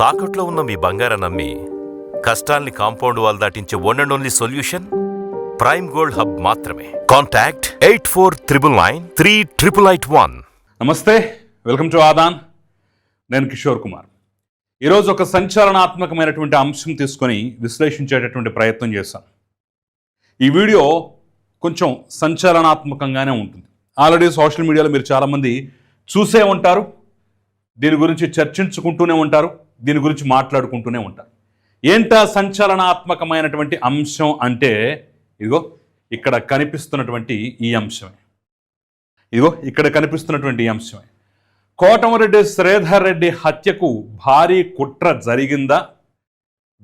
తాకట్లో ఉన్న మీ బంగారం నమ్మి కష్టాల్ని compound wall దాటించే one and only solution prime gold hub మాత్రమే. Contact eight four triple nine three triple eight one నమస్తే వెల్కమ్ టు ఆదాన్. నేను కిషోర్ కుమార్. ఈరోజు ఒక సంచలనాత్మకమైనటువంటి అంశం తీసుకొని విశ్లేషించేటటువంటి ప్రయత్నం చేశాను ఈ వీడియో కొంచెం సంచలనాత్మకంగానే ఉంటుంది. ఆల్రెడీ సోషల్ మీడియాలో మీరు చాలామంది చూసే ఉంటారు దీని గురించి చర్చించుకుంటూనే ఉంటారు. దీని గురించి మాట్లాడుకుంటూనే ఉంటారు ఏంటా సంచలనాత్మకమైనటువంటి అంశం అంటే ఇదిగో ఇక్కడ కనిపిస్తున్నటువంటి ఈ అంశమే. ఇదిగో ఇక్కడ కనిపిస్తున్నటువంటి ఈ అంశమే. కోటమరెడ్డి శ్రీధర్ రెడ్డి హత్యకు భారీ కుట్ర జరిగిందా?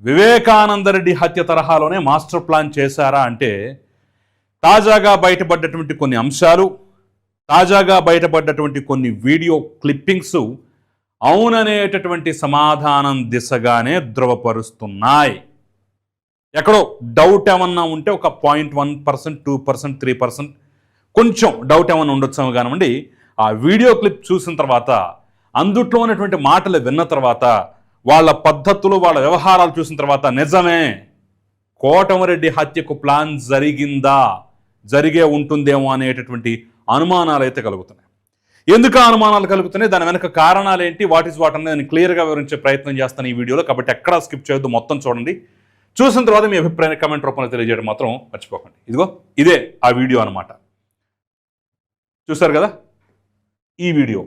వివేకానందరెడ్డి హత్య తరహాలోనే మాస్టర్ ప్లాన్ చేశారా అంటే తాజాగా బయటపడ్డటువంటి కొన్ని అంశాలు తాజాగా బయటపడ్డటువంటి కొన్ని వీడియో క్లిప్పింగ్స్ అవుననేటటువంటి సమాధానం దిశగానే ధృవపరుస్తున్నాయి ఎక్కడో డౌట్ ఏమన్నా ఉంటే ఒక point one percent two percent three percent కొంచెం డౌట్ ఏమన్నా ఉండొచ్చాము కానివ్వండి ఆ వీడియో క్లిప్ చూసిన తర్వాత అందుట్లో ఉన్నటువంటి మాటలు విన్న తర్వాత వాళ్ళ పద్ధతులు వాళ్ళ వ్యవహారాలు చూసిన తర్వాత నిజమే. కోటమరెడ్డి హత్యకు ప్లాన్ జరిగిందా? జరిగే ఉంటుందేమో అనేటటువంటి అనుమానాలు అయితే కలుగుతున్నాయి. ఎందుకు అనుమానాలు కలుగుతున్నాయి? దాని వెనక కారణాలు ఏంటి? వాట్ ఈస్ వాట్ అనేది నేను క్లియర్గా వివరించే ప్రయత్నం చేస్తాను ఈ వీడియోలో. కాబట్టి ఎక్కడా స్కిప్ చేయొద్దు మొత్తం చూడండి. చూసిన తర్వాత మీ అభిప్రాయాన్ని కమెంట్ రూపంలో తెలియజేయడం మాత్రం మర్చిపోకండి. ఇదిగో ఇదే ఆ వీడియో అనమాట చూసారు కదా? ఈ వీడియో.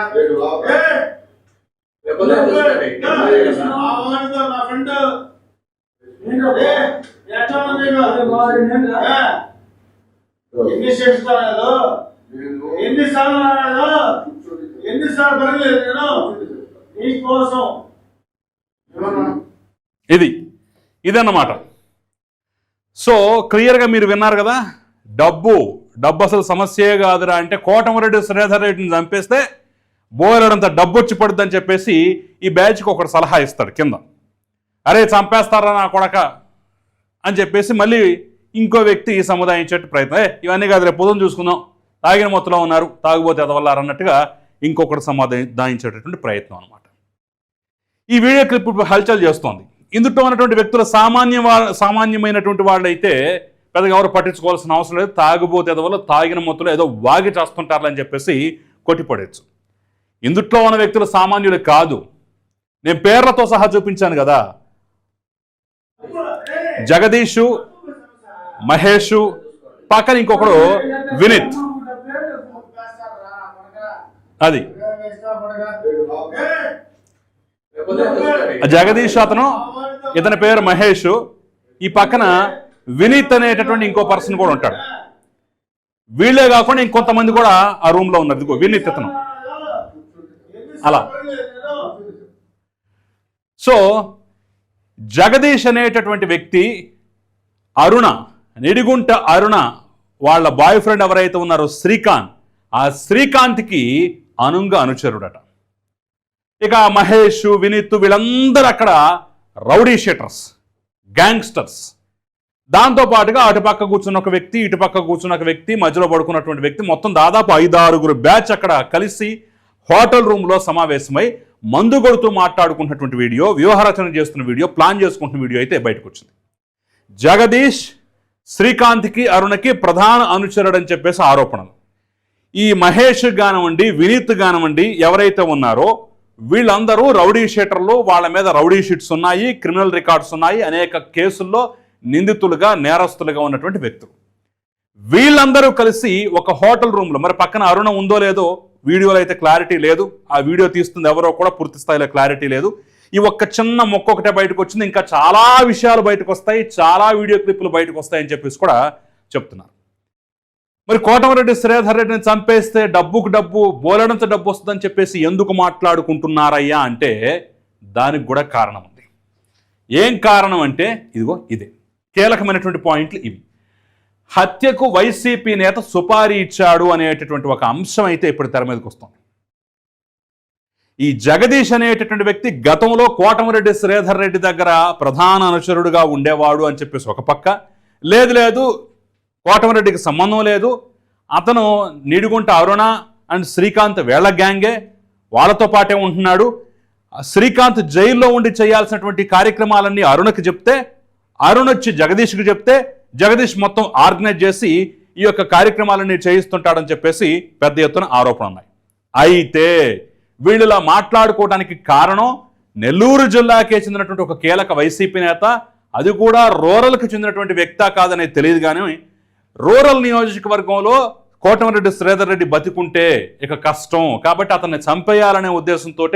ప్లేట్ ఎన్ని షేప్స్ రాలేదు. నేను ఎన్ని సార్లు రాలేదు. కూర్చోండి. ఎన్ని సార్లు పడలేదు నేను? నీ కోసం. ఇది ఇదన్నమాట. సో క్లియర్గా మీరు విన్నారు కదా? డబ్బు డబ్బు అసలు సమస్యే కాదురా అంటే కోటమరెడ్డి శ్రీధర్ రెడ్డిని చంపేస్తే బోలెడంత డబ్బు వచ్చి పడుద్దని చెప్పేసి ఈ బ్యాచ్కి ఒకటి సలహా ఇస్తాడు కింద. అరే చంపేస్తారా నా కొడక? అని చెప్పేసి మళ్ళీ ఇంకో వ్యక్తి ఈ సముదాయించేట ప్రయత్నం. ఏ ఇవన్నీ కాదు రేపు పొద్దున చూసుకుందాం. తాగిన మొత్తంలో ఉన్నారు తాగిపోతే ఎదవల్లారు అన్నట్టుగా ఇంకొకటి సమాధానించేటటువంటి ప్రయత్నం అనమాట ఈ వీడియో క్లిప్ ఇప్పుడు హల్చల్ చేస్తోంది. ఇందులో ఉన్నటువంటి వ్యక్తులు సామాన్య సామాన్యమైనటువంటి వాళ్ళైతే పెద్దగా ఎవరు పట్టించుకోవాల్సిన అవసరం లేదు. తాగిపోతే ఎదవల్ల తాగిన మొత్తంలో ఏదో వాగి చేస్తుంటారని చెప్పేసి కొట్టిపడేచ్చు ఇందుట్లో ఉన్న వ్యక్తులు సామాన్యులు కాదు. నేను పేర్లతో సహా చూపించాను కదా. జగదీషు మహేషు పక్కన ఇంకొకడు వినిత్. అది. జగదీష్ అతను ఇతని పేరు మహేష్. ఈ పక్కన వినీత్ అనేటటువంటి ఇంకో పర్సన్ కూడా ఉంటాడు. వీళ్ళే కాకుండా ఇంకొంతమంది కూడా ఆ రూమ్లో ఉన్నారు. ఇదిగో వినీత్ ఇతను అలా. సో జగదీష్ అనేటటువంటి వ్యక్తి అరుణ నిడిగుంట అరుణ వాళ్ళ బాయ్ ఫ్రెండ్ ఎవరైతే ఉన్నారో శ్రీకాంత్ ఆ శ్రీకాంత్కి అనుంగ అనుచరుడట ఇక మహేష్ వినీత్ వీళ్ళందరూ అక్కడ రౌడీ షీటర్స్ గ్యాంగ్స్టర్స్ దాంతో పాటుగా అటుపక్క కూర్చున్న ఒక వ్యక్తి ఇటుపక్క కూర్చున్న ఒక వ్యక్తి మధ్యలో పడుకున్నటువంటి వ్యక్తి మొత్తం దాదాపు ఐదు ఆరుగురు బ్యాచ్ అక్కడ కలిసి హోటల్ రూమ్లో సమావేశమై మందు కొడుతూ మాట్లాడుకుంటున్నటువంటి వీడియో వ్యూహరచన చేస్తున్న వీడియో ప్లాన్ చేసుకుంటున్న వీడియో అయితే బయటకు వచ్చింది జగదీష్ శ్రీకాంత్కి అరుణకి ప్రధాన అనుచరుడు అని చెప్పేసి ఆరోపణలు. ఈ మహేష్ కానివ్వండి వినీత్ కానివ్వండి ఎవరైతే ఉన్నారో వీళ్ళందరూ రౌడీ షీటర్లు వాళ్ళ మీద రౌడీ షీట్స్ ఉన్నాయి క్రిమినల్ రికార్డ్స్ ఉన్నాయి అనేక కేసుల్లో నిందితులుగా నేరస్తులుగా ఉన్నటువంటి వ్యక్తులు. వీళ్ళందరూ కలిసి ఒక హోటల్ రూమ్లో మరి పక్కన అరుణ ఉందో లేదో వీడియోలో అయితే క్లారిటీ లేదు. ఆ వీడియో తీస్తుంది ఎవరో కూడా పూర్తి స్థాయిలో క్లారిటీ లేదు. ఈ ఒక్క చిన్న మొక్క ఒకటే బయటకు వచ్చింది. ఇంకా చాలా విషయాలు బయటకు వస్తాయి. చాలా వీడియో క్లిప్పులు బయటకు వస్తాయని చెప్పేసి కూడా చెప్తున్నారు. మరి కోటమరెడ్డి శ్రీధర్ రెడ్డిని చంపేస్తే డబ్బుకు డబ్బు బోలెడంత డబ్బు వస్తుందని చెప్పేసి ఎందుకు మాట్లాడుకుంటున్నారయ్యా అంటే దానికి కూడా కారణం ఉంది. ఏం కారణం అంటే ఇదిగో ఇదే. కీలకమైనటువంటి పాయింట్లు ఇవి. హత్యకు వైసీపీ నేత సుపారీ ఇచ్చాడు అనేటటువంటి ఒక అంశం అయితే ఇప్పుడు తెర మీదకి వస్తుంది. ఈ జగదీష్ అనేటటువంటి వ్యక్తి గతంలో కోటమిరెడ్డి శ్రీధర్ రెడ్డి దగ్గర ప్రధాన అనుచరుడుగా ఉండేవాడు అని చెప్పేసి ఒక పక్క. లేదు లేదు కోటమరెడ్డికి సంబంధం లేదు. అతను నిడిగుంట అరుణ అండ్ శ్రీకాంత్ వేళ గ్యాంగే. వాళ్ళతో పాటే ఉంటున్నాడు. శ్రీకాంత్ జైల్లో ఉండి చేయాల్సినటువంటి కార్యక్రమాలన్నీ అరుణకి చెప్తే అరుణ్ వచ్చి జగదీష్కి చెప్తే జగదీష్ మొత్తం ఆర్గనైజ్ చేసి ఈ యొక్క కార్యక్రమాలన్నీ చేయిస్తుంటాడని చెప్పేసి పెద్ద ఎత్తున ఆరోపణలు ఉన్నాయి. అయితే వీళ్ళులా మాట్లాడుకోవడానికి కారణం నెల్లూరు జిల్లాకే చెందినటువంటి ఒక కీలక వైసీపీ నేత అది కూడా రూరల్కి చెందినటువంటి వ్యక్త కాదనేది తెలియదు కానీ రూరల్ నియోజకవర్గంలో కోటమిరెడ్డి శ్రీధర్ రెడ్డి బతికుంటే ఇక కష్టం. కాబట్టి అతన్ని చంపేయాలనే ఉద్దేశంతో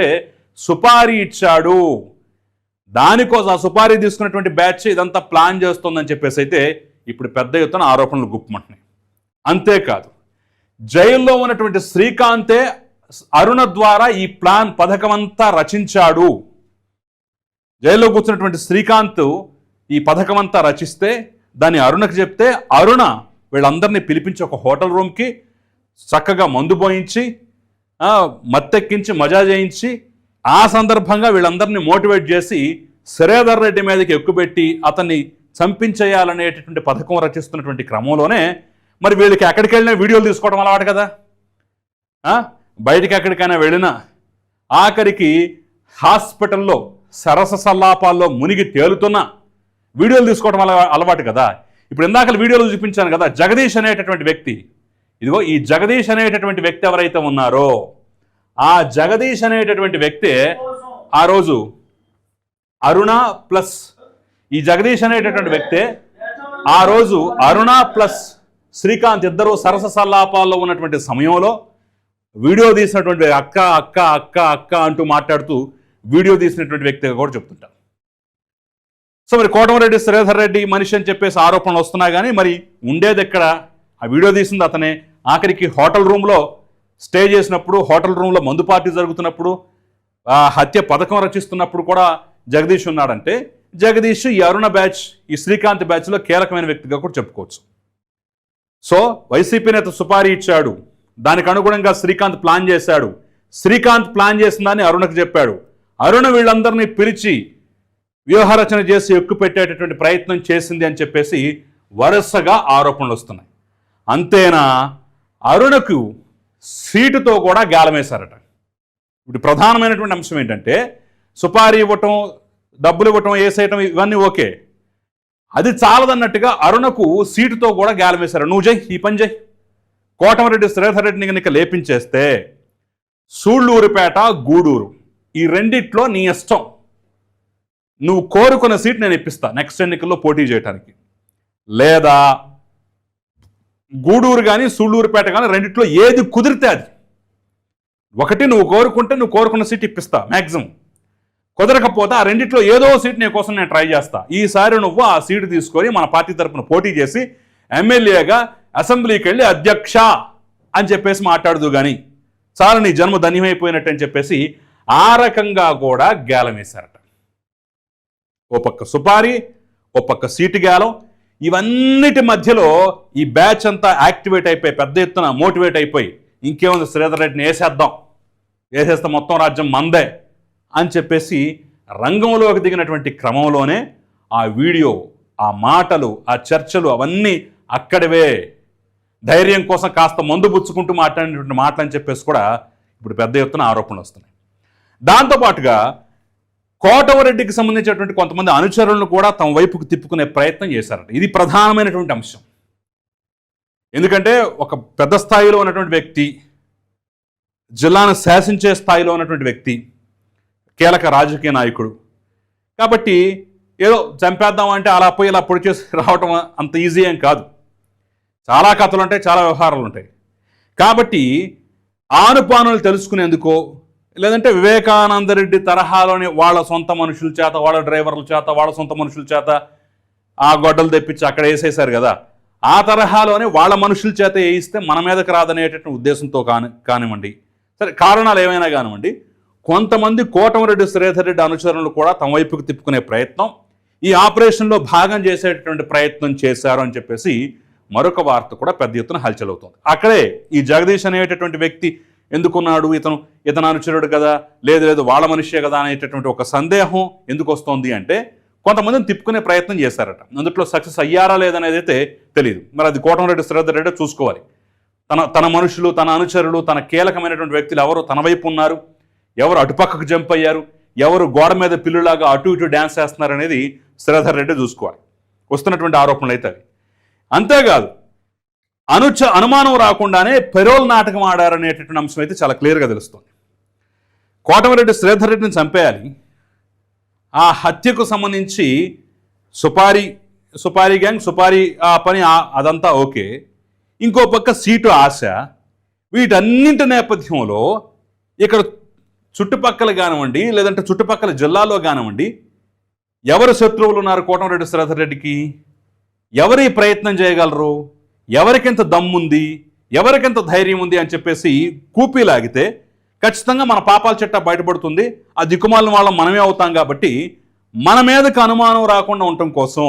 సుపారీ ఇచ్చాడు. దానికోసం ఆ సుపారీ తీసుకున్నటువంటి బ్యాచ్ ఇదంతా ప్లాన్ చేస్తుందని చెప్పేసి అయితే ఇప్పుడు పెద్ద ఎత్తున ఆరోపణలు గుప్పమంటున్నాయి. అంతేకాదు జైల్లో ఉన్నటువంటి శ్రీకాంతే అరుణ ద్వారా ఈ ప్లాన్ పథకం అంతా రచించాడు. జైల్లో కూర్చున్నటువంటి శ్రీకాంత్ ఈ పథకం అంతా రచిస్తే దాన్ని అరుణకు చెప్తే అరుణ వీళ్ళందరినీ పిలిపించి ఒక హోటల్ రూమ్కి చక్కగా మందు పోయించి మత్తెక్కించి మజా చేయించి ఆ సందర్భంగా వీళ్ళందరినీ మోటివేట్ చేసి శ్రీధర్ రెడ్డి మీదకి ఎక్కుపెట్టి అతన్ని చంపించేయాలనేటటువంటి పథకం రచిస్తున్నటువంటి క్రమంలోనే మరి వీళ్ళకి ఎక్కడికి వెళ్ళినా వీడియోలు తీసుకోవడం అలవాటు కదా? బయటికి ఎక్కడికైనా వెళ్ళినా ఆఖరికి హాస్పిటల్లో సరస సల్లాపాల్లో మునిగి తేలుతున్న వీడియోలు తీసుకోవడం అలవా అలవాటు కదా? ఇప్పుడు ఇందాక వీడియోలు చూపించాను కదా జగదీష్ అనేటటువంటి వ్యక్తి. ఇదిగో ఈ జగదీష్ అనేటటువంటి వ్యక్తి ఎవరైతే ఉన్నారో ఆ జగదీష్ అనేటటువంటి వ్యక్తి ఆ రోజు అరుణ ప్లస్ ఈ జగదీష్ అనేటటువంటి వ్యక్తి ఆ రోజు అరుణ ప్లస్ శ్రీకాంత్ ఇద్దరు సరస సల్లాపాల్లో ఉన్నటువంటి సమయంలో వీడియో తీసినటువంటి అక్క అక్క అక్క అక్క అంటూ మాట్లాడుతూ వీడియో తీసినటువంటి వ్యక్తిగా కూడా చెప్తుంటారు. సో మరి కోటమరెడ్డి శ్రీధర్ రెడ్డి మనిషి అని చెప్పేసి ఆరోపణలు వస్తున్నాయి కానీ మరి ఉండేది ఎక్కడ? ఆ వీడియో తీసింది అతనే. ఆఖరికి హోటల్ రూమ్లో స్టే చేసినప్పుడు హోటల్ రూమ్లో మందు పార్టీ జరుగుతున్నప్పుడు హత్య పథకం రచిస్తున్నప్పుడు కూడా జగదీష్ ఉన్నాడంటే జగదీష్ ఈ అరుణ బ్యాచ్ ఈ శ్రీకాంత్ బ్యాచ్లో కీలకమైన వ్యక్తిగా కూడా చెప్పుకోవచ్చు. సో వైసీపీ నేత సుపారీ ఇచ్చాడు. దానికి అనుగుణంగా శ్రీకాంత్ ప్లాన్ చేశాడు. శ్రీకాంత్ ప్లాన్ చేసిందని అరుణకు చెప్పాడు. అరుణ వీళ్ళందరినీ పిలిచి వ్యూహరచన చేసి ఎక్కువ పెట్టేటటువంటి ప్రయత్నం చేసింది అని చెప్పేసి వరుసగా ఆరోపణలు వస్తున్నాయి. అంతేనా? అరుణకు సీటుతో కూడా గాలమేశారట. ఇప్పుడు ప్రధానమైనటువంటి అంశం ఏంటంటే సుపారీ ఇవ్వటం డబ్బులు ఇవ్వటం వేసేయటం ఇవన్నీ ఓకే. అది చాలదన్నట్టుగా అరుణకు సీటుతో కూడా గాలమేశారు. నువ్వు జై ఈ పని జై. కోటమరెడ్డి శ్రీధర్ రెడ్డిని కనుక లేపించేస్తే సూళ్ళూరుపేట గూడూరు ఈ రెండిట్లో నీ ఇష్టం. నువ్వు కోరుకున్న సీట్ నేను ఇప్పిస్తా నెక్స్ట్ ఎన్నికల్లో పోటీ చేయడానికి లేదా గూడూరు కానీ సూళ్ళూరుపేట కానీ రెండిట్లో ఏది కుదిరితే అది. ఒకటి నువ్వు కోరుకుంటే నువ్వు కోరుకున్న సీట్ ఇప్పిస్తా మ్యాక్సిమం కుదరకపోతే ఆ రెండిట్లో ఏదో సీట్ నీ కోసం నేను ట్రై చేస్తా. ఈసారి నువ్వు ఆ సీటు తీసుకొని మన పార్టీ తరపున పోటీ చేసి ఎమ్మెల్యేగా అసెంబ్లీకి వెళ్ళి అధ్యక్ష అని చెప్పేసి మాట్లాడదు కానీ చాలా నీ జన్మ ధన్యమైపోయినట్టు అని చెప్పేసి ఆ రకంగా కూడా గేలం వేశారట. ఓ పక్క సుపారీ ఓ పక్క సీటు గేలం ఇవన్నిటి మధ్యలో ఈ బ్యాచ్ అంతా యాక్టివేట్ అయిపోయి పెద్ద ఎత్తున మోటివేట్ అయిపోయి ఇంకేముంది శ్రీధర్ రెడ్డిని వేసేద్దాం వేసేస్తే మొత్తం రాజ్యం మందే అని చెప్పేసి రంగంలోకి దిగినటువంటి క్రమంలోనే ఆ వీడియో ఆ మాటలు ఆ చర్చలు అవన్నీ అక్కడవే. ధైర్యం కోసం కాస్త మందు పుచ్చుకుంటూ మాట్లాడినటువంటి మాటలు అని చెప్పేసి కూడా ఇప్పుడు పెద్ద ఎత్తున ఆరోపణలు వస్తున్నాయి. దాంతోపాటుగా కోటవరెడ్డికి సంబంధించినటువంటి కొంతమంది అనుచరులను కూడా తమ వైపుకు తిప్పుకునే ప్రయత్నం చేశారట. ఇది ప్రధానమైనటువంటి అంశం. ఎందుకంటే ఒక పెద్ద స్థాయిలో ఉన్నటువంటి వ్యక్తి జిల్లాను శాసించే స్థాయిలో ఉన్నటువంటి వ్యక్తి కీలక రాజకీయ నాయకుడు. కాబట్టి ఏదో చంపేద్దాం అంటే అలా పోయి ఇలా పొడి చేసి రావటం అంత ఈజీ ఏం కాదు. చాలా కథలు ఉంటాయి చాలా వ్యవహారాలు ఉంటాయి కాబట్టి ఆనుపానులు తెలుసుకునేందుకో లేదంటే వివేకానంద రెడ్డి తరహాలోని వాళ్ళ సొంత మనుషుల చేత వాళ్ళ డ్రైవర్ల చేత వాళ్ళ సొంత మనుషుల చేత ఆ గొడ్డలు తెప్పించి అక్కడ వేసేశారు కదా. ఆ తరహాలోనే వాళ్ళ మనుషుల చేత వేయిస్తే మన మీదకి రాదనేటటువంటి ఉద్దేశంతో కాని కానివ్వండి. సరే కారణాలు ఏమైనా కానివ్వండి. కొంతమంది కోటమరెడ్డి శ్రీధర్ రెడ్డి అనుచరులు కూడా తమ వైపుకు తిప్పుకునే ప్రయత్నం ఈ ఆపరేషన్లో భాగం చేసేటటువంటి ప్రయత్నం చేశారు అని చెప్పేసి మరొక వార్త కూడా పెద్ద ఎత్తున హల్చల్ అవుతుంది. అక్కడే ఈ జగదీష్ అనేటటువంటి వ్యక్తి ఎందుకున్నాడు ఇతను? ఇతను అనుచరుడు కదా? లేదు లేదు వాళ్ళ మనిషే కదా అనేటటువంటి ఒక సందేహం ఎందుకు వస్తోంది అంటే కొంతమందిని తిప్పుకునే ప్రయత్నం చేశారట. అందుట్లో సక్సెస్ అయ్యారా లేదనేది అయితే తెలియదు మరి అది కోటమరెడ్డి శ్రీధర్ రెడ్డి చూసుకోవాలి. తన తన మనుషులు తన అనుచరులు తన కీలకమైనటువంటి వ్యక్తులు ఎవరు? తన వైపు ఉన్నారు. ఎవరు అటుపక్కకు జంప్ అయ్యారు? ఎవరు గోడ మీద పిల్లులాగా అటు ఇటు డ్యాన్స్ చేస్తున్నారు అనేది శ్రీధర్ రెడ్డి చూసుకోవాలి. వస్తున్నటువంటి ఆరోపణలు అయితే అవి. అంతేకాదు అనుచ అనుమానం రాకుండానే పెరోల్ నాటకం ఆడారనేటటువంటి అంశం అయితే చాలా క్లియర్గా తెలుస్తుంది. కోటమరెడ్డి శ్రీధర్ రెడ్డిని చంపేయాలి. ఆ హత్యకు సంబంధించి సుపారీ సుపారీ గ్యాంగ్ సుపారీ ఆ పని అదంతా ఓకే. ఇంకో పక్క సీటు ఆశ. వీటన్నింటి నేపథ్యంలో ఇక్కడ చుట్టుపక్కల కానివ్వండి లేదంటే చుట్టుపక్కల జిల్లాలో కానివ్వండి ఎవరు శత్రువులు ఉన్నారు కోటమరెడ్డి శ్రీధర్ రెడ్డికి? ఎవరి ప్రయత్నం చేయగలరు? ఎవరికింత దమ్ముంది ఎవరికింత ధైర్యం ఉంది అని చెప్పేసి కూపీ లాగితే ఖచ్చితంగా మన పాపాల చెట్ట బయటపడుతుంది. ఆ దిక్కుమాలిన వాళ్ళం మనమే అవుతాం కాబట్టి మన మీదకు అనుమానం రాకుండా ఉండటం కోసం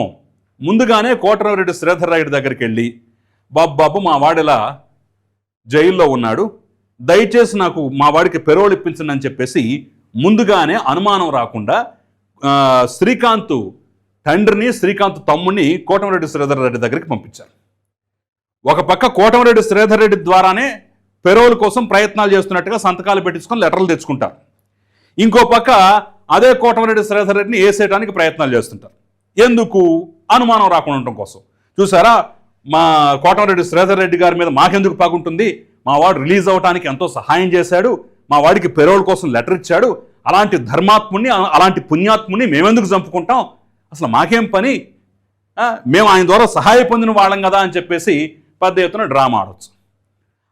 ముందుగానే కోటరవరెడ్డి శ్రీధర్ రాయుడు దగ్గరికి వెళ్ళి బాబు బాబు మా వాడిలా జైల్లో ఉన్నాడు? దయచేసి నాకు మా వాడికి పెరోలు ఇప్పించండి అని చెప్పేసి ముందుగానే అనుమానం రాకుండా శ్రీకాంత్ తండ్రిని శ్రీకాంత్ తమ్ముడిని కోటమరెడ్డి శ్రీధర్ రెడ్డి దగ్గరికి పంపించారు. ఒక పక్క కోటమిరెడ్డి శ్రీధర్ రెడ్డి ద్వారానే పెరోల్ కోసం ప్రయత్నాలు చేస్తున్నట్టుగా సంతకాలు పెట్టించుకొని లెటర్లు తెచ్చుకుంటారు. ఇంకో పక్క అదే కోటమిరెడ్డి శ్రీధర్ రెడ్డిని వేసేయడానికి ప్రయత్నాలు చేస్తుంటారు. ఎందుకు? అనుమానం రాకుండా ఉండటం కోసం. చూసారా? మా కోటమిరెడ్డి శ్రీధర్ రెడ్డి గారి మీద మాకెందుకు పాగుంటుంది? మా వాడు రిలీజ్ అవ్వడానికి ఎంతో సహాయం చేశాడు. మా వాడికి పెరోల్ కోసం లెటర్ ఇచ్చాడు. అలాంటి ధర్మాత్ముని అలాంటి పుణ్యాత్ముని మేమెందుకు చంపుకుంటాం? అసలు మాకేం పని? మేము ఆయన ద్వారా సహాయ పొందిన వాళ్ళం కదా అని చెప్పేసి పెద్ద ఎత్తున డ్రామా ఆడవచ్చు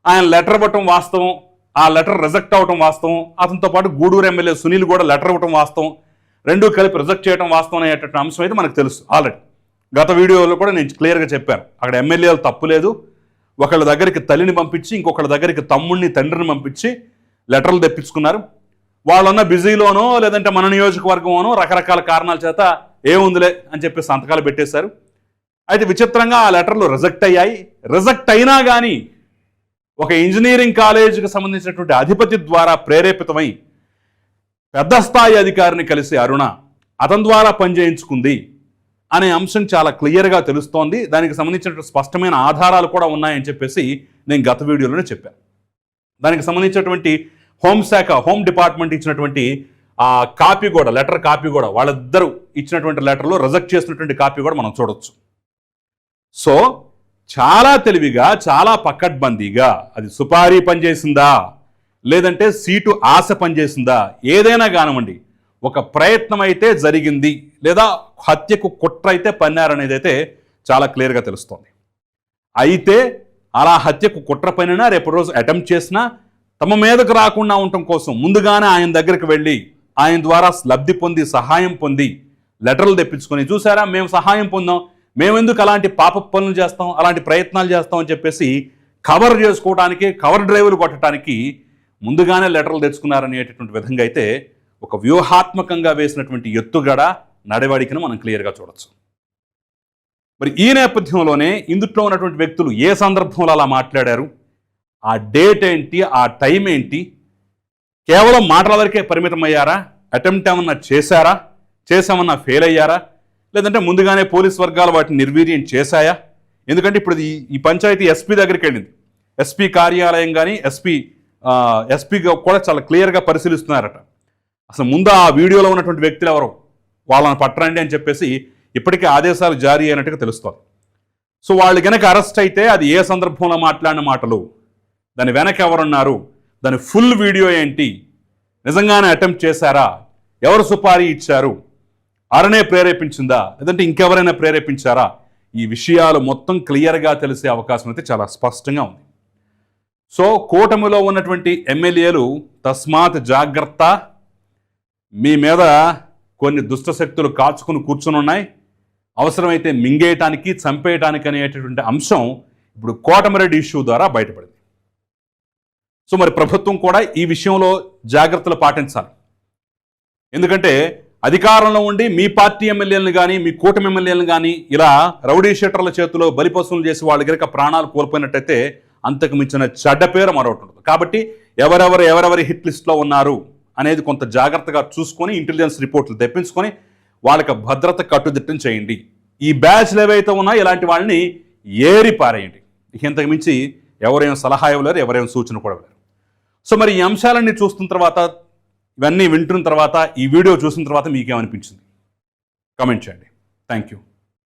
ఆయన లెటర్ ఇవ్వటం వాస్తవం ఆ లెటర్ రిజెక్ట్ అవ్వటం వాస్తవం అతనితో పాటు గూడూరు ఎమ్మెల్యే సునీల్ కూడా లెటర్ ఇవ్వటం వాస్తవం రెండూ కలిపి రిజెక్ట్ చేయడం వాస్తవం అనేటటువంటి అంశం అయితే మనకు తెలుసు ఆల్రెడీ. గత వీడియోలో కూడా నేను క్లియర్గా చెప్పాను. అక్కడ ఎమ్మెల్యేలు తప్పు లేదు. ఒకళ్ళ దగ్గరికి తల్లిని పంపించి ఇంకొకళ్ళ దగ్గరికి తమ్ముడిని తండ్రిని పంపించి లెటర్లు తెప్పించుకున్నారు. వాళ్ళున్న బిజీలోనో లేదంటే మన నియోజకవర్గంలోనో రకరకాల కారణాల చేత ఏముందిలే అని చెప్పి సంతకాలు పెట్టేశారు. అయితే విచిత్రంగా ఆ లెటర్లు రిజెక్ట్ అయ్యాయి. రిజెక్ట్ అయినా కానీ ఒక ఇంజనీరింగ్ కాలేజీకి సంబంధించినటువంటి అధిపతి ద్వారా ప్రేరేపితమై పెద్ద స్థాయి అధికారిని కలిసి అరుణ అతని ద్వారా పనిచేయించుకుంది అనే అంశం చాలా క్లియర్గా తెలుస్తోంది. దానికి సంబంధించినటువంటి స్పష్టమైన ఆధారాలు కూడా ఉన్నాయని చెప్పేసి నేను గత వీడియోలోనే చెప్పాను దానికి సంబంధించినటువంటి హోంశాఖ హోమ్ డిపార్ట్మెంట్ ఇచ్చినటువంటి ఆ కాపీ కూడా లెటర్ కాపీ కూడా వాళ్ళిద్దరూ ఇచ్చినటువంటి లెటర్లో రిజెక్ట్ చేసినటువంటి కాపీ కూడా మనం చూడొచ్చు. సో చాలా తెలివిగా చాలా పక్కడ్బందీగా అది సుపారీ పనిచేసిందా? లేదంటే సీటు ఆశ పనిచేసిందా? ఏదైనా కానివ్వండి ఒక ప్రయత్నం అయితే జరిగింది లేదా హత్యకు కుట్ర అయితే పన్నారనేది అయితే చాలా క్లియర్గా తెలుస్తోంది. అయితే అలా హత్యకు కుట్ర పనినా రేపు రోజు అటెంప్ట్ చేసినా తమ మీదకు రాకుండా ఉండటం కోసం ముందుగానే ఆయన దగ్గరికి వెళ్ళి ఆయన ద్వారా లబ్ధి పొంది సహాయం పొంది లెటర్లు తెప్పించుకొని చూసారా మేము సహాయం పొందాం మేమెందుకు అలాంటి పాప పనులు చేస్తాం అలాంటి ప్రయత్నాలు చేస్తాం అని చెప్పేసి కవర్ చేసుకోవడానికి కవర్ డ్రైవ్లు కొట్టడానికి ముందుగానే లెటర్లు తెచ్చుకున్నారనేటటువంటి విధంగా అయితే ఒక వ్యూహాత్మకంగా వేసినటువంటి ఎత్తుగడ నడవడికను మనం క్లియర్గా చూడొచ్చు. మరి ఈ నేపథ్యంలోనే ఇందుట్లో ఉన్నటువంటి వ్యక్తులు ఏ సందర్భంలో అలా మాట్లాడారు? ఆ డేట్ ఏంటి? ఆ టైం ఏంటి? కేవలం మాటల వరకే పరిమితం అయ్యారా అటెంప్ట్ ఏమన్నా చేశారా? చేసామన్నా ఫెయిల్ అయ్యారా? లేదంటే ముందుగానే పోలీస్ వర్గాలు వాటిని నిర్వీర్యం చేశాయా? ఎందుకంటే ఇప్పుడు ఈ ఈ పంచాయతీ ఎస్పీ దగ్గరికి వెళ్ళింది. ఎస్పీ కార్యాలయం కానీ ఎస్పీ ఎస్పీ కూడా చాలా క్లియర్గా పరిశీలిస్తున్నారట. అసలు ముందు ఆ వీడియోలో ఉన్నటువంటి వ్యక్తులు ఎవరు? వాళ్ళని పట్టరండి అని చెప్పేసి ఇప్పటికే ఆదేశాలు జారీ అయినట్టుగా తెలుస్తోంది. సో వాళ్ళు కనుక అరెస్ట్ అయితే అది ఏ సందర్భంలో మాట్లాడిన మాటలు? దాని వెనక ఎవరున్నారు? దాని ఫుల్ వీడియో ఏంటి? నిజంగానే అటెంప్ట్ చేశారా? ఎవరు సుపారీ ఇచ్చారు? అరనే ప్రేరేపించిందా? లేదంటే ఇంకెవరైనా ప్రేరేపించారా? ఈ విషయాలు మొత్తం క్లియర్గా తెలిసే అవకాశం అయితే చాలా స్పష్టంగా ఉంది. సో కూటమిలో ఉన్నటువంటి ఎమ్మెల్యేలు తస్మాత్ జాగ్రత్త. మీ మీద కొన్ని దుష్టశక్తులు కాచుకుని కూర్చుని ఉన్నాయి. అవసరమైతే మింగేయటానికి చంపేయటానికి అనేటటువంటి అంశం ఇప్పుడు కోటమిరెడ్డి ఇష్యూ ద్వారా బయటపడింది. సో మరి ప్రభుత్వం కూడా ఈ విషయంలో జాగ్రత్తలు పాటించాలి. ఎందుకంటే అధికారంలో ఉండి మీ పార్టీ ఎమ్మెల్యేలను కానీ మీ కూటమి ఎమ్మెల్యేలను కానీ ఇలా రౌడీ షెటర్ల చేతిలో బలిపశువులు చేసి వాళ్ళ దగ్గర ప్రాణాలు కోల్పోయినట్టయితే అంతకు మించిన చెడ్డ పేరు మరొకటి ఉంటుంది. కాబట్టి ఎవరెవరు ఎవరెవరి హిట్ లిస్ట్లో ఉన్నారు అనేది కొంత జాగ్రత్తగా చూసుకొని ఇంటెలిజెన్స్ రిపోర్ట్లు తెప్పించుకొని వాళ్ళకి భద్రత కట్టుదిట్టం చేయండి. ఈ బ్యాచ్లు ఏవైతే ఉన్నాయో ఇలాంటి వాళ్ళని ఏరి పారేయండి. ఇంతకు మించి ఎవరేం సలహా ఇవ్వలేరు ఎవరేం సూచన కూడా ఇవ్వలేరు. సో మరి ఈ అంశాలన్నీ చూస్తున్న తర్వాత ఇవన్నీ వింటున్న తర్వాత ఈ వీడియో చూసిన తర్వాత మీకేమనిపించింది? కమెంట్ చేయండి. Thank you